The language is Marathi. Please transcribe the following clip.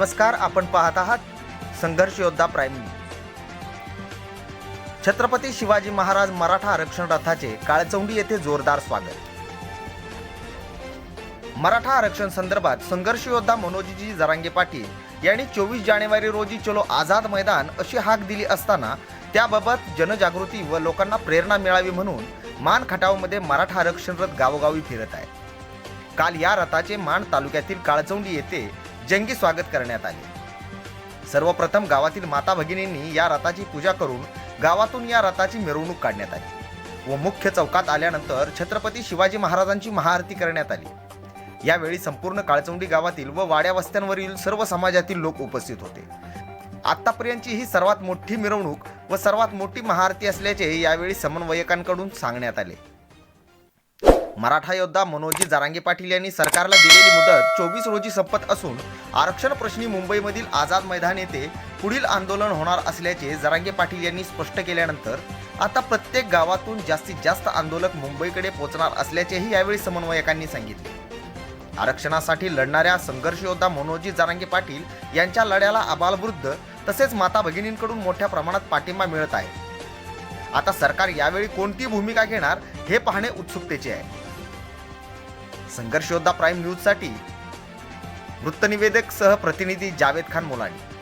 नमस्कार आपण पाहत आहात संघर्ष योद्धा प्राईम छत्रपती शिवाजी महाराज मराठा आरक्षण रथाचे काळचौंडी येथे जोरदार स्वागत. मराठा आरक्षण संदर्भात संघर्ष योद्धा मनोजीजी जरांगे पाटील यांनी चोवीस जानेवारी रोजी चलो आझाद मैदान अशी हाक दिली असताना त्याबाबत जनजागृती व लोकांना प्रेरणा मिळावी म्हणून मान खटावमध्ये मराठा आरक्षण रथ गावोगावी फिरत आहे. काल या रथाचे मान तालुक्यातील काळचौंडी येथे जंगी स्वागत करण्यात आले. सर्वप्रथम गावातील माता भगिनींनी या रथाची पूजा करून गावातून या रथाची मिरवणूक काढण्यात आली व मुख्य चौकात आल्यानंतर छत्रपती शिवाजी महाराजांची महाआरती करण्यात आली. यावेळी संपूर्ण काळचौंडी गावातील व वाड्या वस्त्यांवरील सर्व समाजातील लोक उपस्थित होते. आत्तापर्यंतची ही सर्वात मोठी मिरवणूक व सर्वात मोठी महाआरती असल्याचे यावेळी समन्वयकांकडून सांगण्यात आले. मराठा योद्धा मनोजी जारांगे पाटील यांनी सरकारला दिलेली मुदत चोवीस रोजी संपत असून आरक्षण प्रश्नी मुंबईमधील आझाद मैदान येथे पुढील आंदोलन होणार असल्याचे जरांगे पाटील यांनी स्पष्ट केल्यानंतर आता प्रत्येक गावातून जास्तीत जास्त आंदोलक मुंबईकडे पोहोचणार असल्याचेही यावेळी समन्वयकांनी सांगितले. आरक्षणासाठी लढणाऱ्या संघर्ष योद्धा मनोजी जारांगे पाटील यांच्या लढ्याला आबालवृद्ध तसेच माता भगिनींकडून मोठ्या प्रमाणात पाठिंबा मिळत आहे. आता सरकार यावेळी कोणती भूमिका घेणार हे पाहणे उत्सुकतेचे आहे. संघर्ष योद्धा प्राईम न्यूजसाठी वृत्तनिवेदक सह प्रतिनिधी जावेद खान मोलाणी